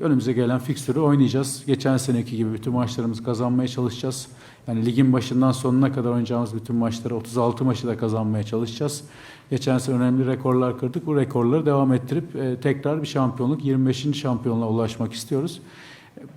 önümüze gelen fikstürü oynayacağız. Geçen seneki gibi bütün maçlarımızı kazanmaya çalışacağız. Yani ligin başından sonuna kadar oynayacağımız bütün maçları 36 maçı da kazanmaya çalışacağız. Geçen sene önemli rekorlar kırdık. Bu rekorları devam ettirip e, tekrar bir şampiyonluk 25. şampiyonluğa ulaşmak istiyoruz.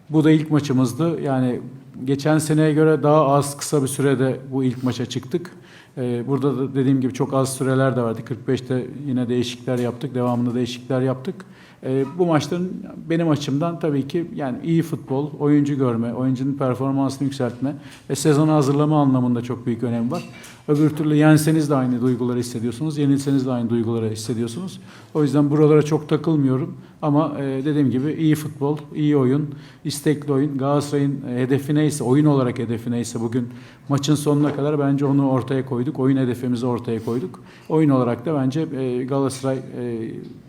Bu da ilk maçımızdı. Yani geçen seneye göre daha az kısa bir sürede bu ilk maça çıktık. Ee, Burada da dediğim gibi çok az süreler de vardı. 45'te yine değişiklikler yaptık. Devamında değişiklikler yaptık. Ee, Bu maçların benim açımdan tabii ki yani iyi futbol, oyuncu görme, oyuncunun performansını yükseltme ve sezona hazırlama anlamında çok büyük önem var. Öbür türlü yenseniz de aynı duyguları hissediyorsunuz, yenilseniz de aynı duyguları hissediyorsunuz. O yüzden buralara çok takılmıyorum. Ama e, dediğim gibi iyi futbol, iyi oyun, istekli oyun. Galatasaray'ın e, hedefi neyse, oyun olarak hedefi neyse bugün maçın sonuna kadar bence onu ortaya koyduk. Oyun hedefimizi ortaya koyduk. Oyun olarak da bence e, Galatasaray e,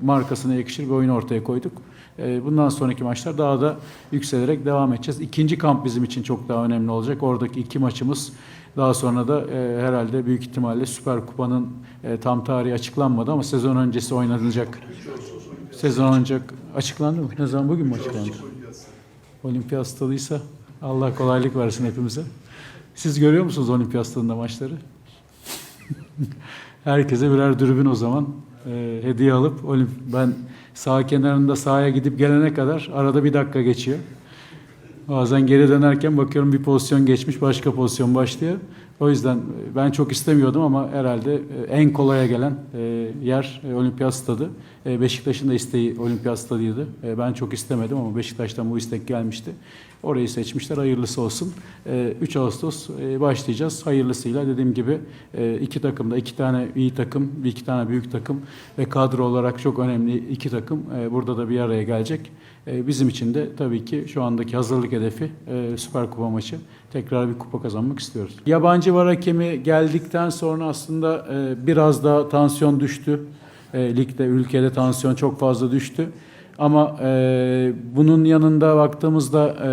markasına yakışır bir oyun ortaya koyduk. E, Bundan sonraki maçlar daha da yükselerek devam edeceğiz. İkinci kamp bizim için çok daha önemli olacak. Oradaki iki maçımız daha sonra da e, herhalde büyük ihtimalle Süper Kupa'nın e, tam tarihi açıklanmadı ama sezon öncesi oynanacak. Sezon ancak açıklandı mı? Ne zaman bugün mü açıklandı? Olimpiyat stadıysa Allah kolaylık versin hepimize. Siz görüyor musunuz olimpiyat stadında maçları? Herkese birer dürbün o zaman e, hediye olimp ben sağ kenarında sahaya gidip gelene kadar arada bir dakika geçiyor. Bazen geri dönerken bakıyorum bir pozisyon geçmiş başka pozisyon başlıyor. O yüzden e, ben çok istemiyordum ama herhalde e, en kolaya gelen e, yer olimpiyat stadı. Beşiktaş'ın da isteği olimpiyat stadıydı. Ben çok istemedim ama Beşiktaş'tan bu istek gelmişti. Orayı seçmişler. Hayırlısı olsun. E, 3 Ağustos başlayacağız. Hayırlısıyla dediğim gibi iki takımda iki tane iyi takım, bir iki tane büyük takım ve kadro olarak çok önemli iki takım burada da bir araya gelecek. E, Bizim için de tabii ki şu andaki hazırlık hedefi e, Süper Kupa maçı. Tekrar bir kupa kazanmak istiyoruz. Yabancı var hakemi geldikten sonra aslında e, biraz daha tansiyon düştü. E, Ligde, ülkede tansiyon çok fazla düştü. Ama e, bunun yanında baktığımızda e,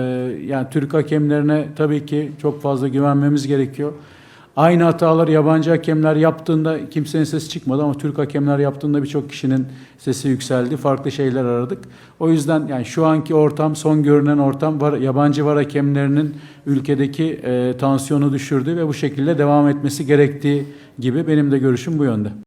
yani Türk hakemlerine tabii ki çok fazla güvenmemiz gerekiyor. Aynı hatalar yabancı hakemler yaptığında kimsenin sesi çıkmadı ama Türk hakemler yaptığında birçok kişinin sesi yükseldi. Farklı şeyler aradık. O yüzden yani şu anki ortam, son görünen ortam var, yabancı var hakemlerinin ülkedeki e, tansiyonu düşürdü ve bu şekilde devam etmesi gerektiği gibi benim de görüşüm bu yönde.